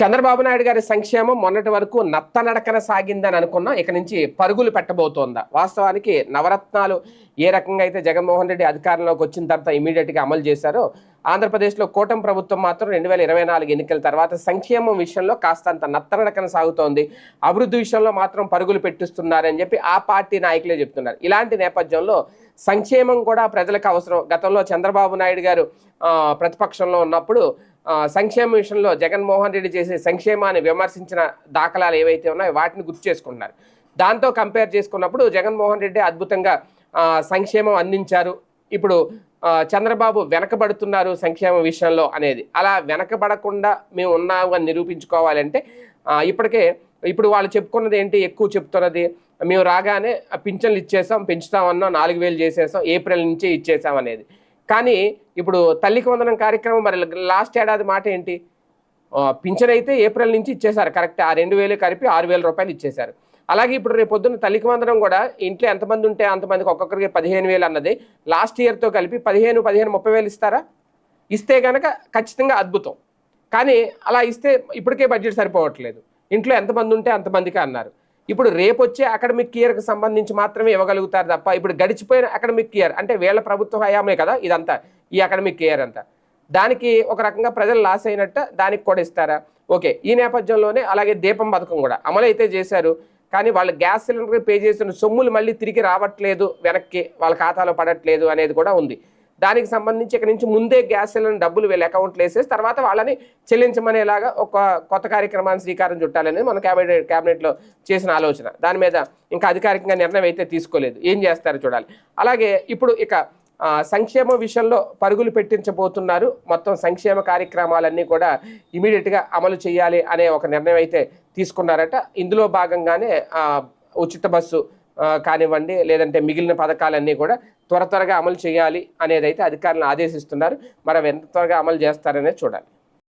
చంద్రబాబు నాయుడు గారి సంక్షేమం మొన్నటి వరకు నత్తనడకన సాగిందని అనుకున్నాం. ఇక నుంచి పరుగులు పెట్టబోతోందా. వాస్తవానికి నవరత్నాలు ఏ రకంగా అయితే జగన్మోహన్ రెడ్డి అధికారంలోకి వచ్చిన తర్వాత ఇమీడియట్గా అమలు చేశారో ఆంధ్రప్రదేశ్లో కూటమి ప్రభుత్వం మాత్రం రెండు వేల ఇరవై నాలుగు ఎన్నికల తర్వాత సంక్షేమం విషయంలో కాస్తంత నత్తనడకన సాగుతోంది. అభివృద్ధి విషయంలో మాత్రం పరుగులు పెట్టిస్తున్నారని చెప్పి ఆ పార్టీ నాయకులే చెప్తున్నారు. ఇలాంటి నేపథ్యంలో సంక్షేమం కూడా ప్రజలకు అవసరం. గతంలో చంద్రబాబు నాయుడు గారు ప్రతిపక్షంలో ఉన్నప్పుడు సంక్షేమ విషయంలో జగన్మోహన్ రెడ్డి చేసే సంక్షేమాన్ని విమర్శించిన దాఖలాలు ఏవైతే ఉన్నాయో వాటిని గుర్తు చేసుకుంటున్నారు. దాంతో కంపేర్ చేసుకున్నప్పుడు జగన్మోహన్ రెడ్డి అద్భుతంగా సంక్షేమం అందించారు. ఇప్పుడు చంద్రబాబు వెనకబడుతున్నారు సంక్షేమ విషయంలో అనేది. అలా వెనకబడకుండా మేము ఉన్నాము అని నిరూపించుకోవాలంటే ఇప్పటికే ఇప్పుడు వాళ్ళు చెప్పుకున్నది ఏంటి? ఎక్కువ చెప్తున్నది మేము రాగానే పింఛన్లు ఇచ్చేసాం పెంచుతామన్నాం నాలుగు వేలు చేసేసాం ఏప్రిల్ నుంచే ఇచ్చేసాం అనేది. కానీ ఇప్పుడు తల్లికి వందనం కార్యక్రమం మరి లాస్ట్ ఏడాది మాట ఏంటి? పింఛన్ అయితే ఏప్రిల్ నుంచి ఇచ్చేశారు. కరెక్ట్ ఆ రెండు వేలు కలిపి ఆరు వేల రూపాయలు ఇచ్చేశారు. అలాగే ఇప్పుడు రేపు పొద్దున్న తల్లికి వందనం కూడా ఇంట్లో ఎంతమంది ఉంటే అంతమందికి ఒక్కొక్కరికి పదిహేను వేలు అన్నది. లాస్ట్ ఇయర్తో కలిపి పదిహేను పదిహేను ముప్పై వేలు ఇస్తారా? ఇస్తే కనుక ఖచ్చితంగా అద్భుతం. కానీ అలా ఇస్తే ఇప్పటికే బడ్జెట్ సరిపోవట్లేదు. ఇంట్లో ఎంతమంది ఉంటే అంతమందికి అన్నారు. ఇప్పుడు రేపొచ్చే అకాడమిక్ ఇయర్కి సంబంధించి మాత్రమే ఇవ్వగలుగుతారు తప్ప ఇప్పుడు గడిచిపోయిన అకాడమిక్ ఇయర్ అంటే వీళ్ళ ప్రభుత్వ హయామే కదా ఇదంతా ఈ అకాడమిక్ ఇయర్ అంతా. దానికి ఒక రకంగా ప్రజలు లాస్ అయినట్ట దానికి కూడా ఇస్తారా? ఓకే ఈ నేపథ్యంలోనే అలాగే దీపం పథకం కూడా అమలు అయితే చేశారు కానీ వాళ్ళు గ్యాస్ సిలిండర్ పే చేసిన సొమ్ములు మళ్ళీ తిరిగి రావట్లేదు వెనక్కి వాళ్ళ ఖాతాలో పడట్లేదు అనేది కూడా ఉంది. దానికి సంబంధించి ఇక్కడ నుంచి ముందే గ్యాస్ సిలిండర్ డబ్బులు వీళ్ళ అకౌంట్లో వేసేసి తర్వాత వాళ్ళని చెల్లించమనేలాగా ఒక కొత్త కార్యక్రమాన్ని శ్రీకారం చుట్టాలనేది మన క్యాబినెట్ క్యాబినెట్లో చేసిన ఆలోచన. దాని మీద ఇంకా అధికారికంగా నిర్ణయం అయితే తీసుకోలేదు. ఏం చేస్తారో చూడాలి. అలాగే ఇప్పుడు ఇక సంక్షేమ విషయంలో పరుగులు పెట్టించబోతున్నారు. మొత్తం సంక్షేమ కార్యక్రమాలన్నీ కూడా ఇమీడియట్గా అమలు చేయాలి అనే ఒక నిర్ణయం అయితే తీసుకున్నారట. ఇందులో భాగంగానే ఉచిత బస్సు కానివ్వండి లేదంటే మిగిలిన పథకాలన్నీ కూడా త్వర త్వరగా అమలు చేయాలి అనేది అయితే అధికారులను ఆదేశిస్తున్నారు. మరి అవి ఎంత త్వరగా అమలు చేస్తారనేది చూడాలి.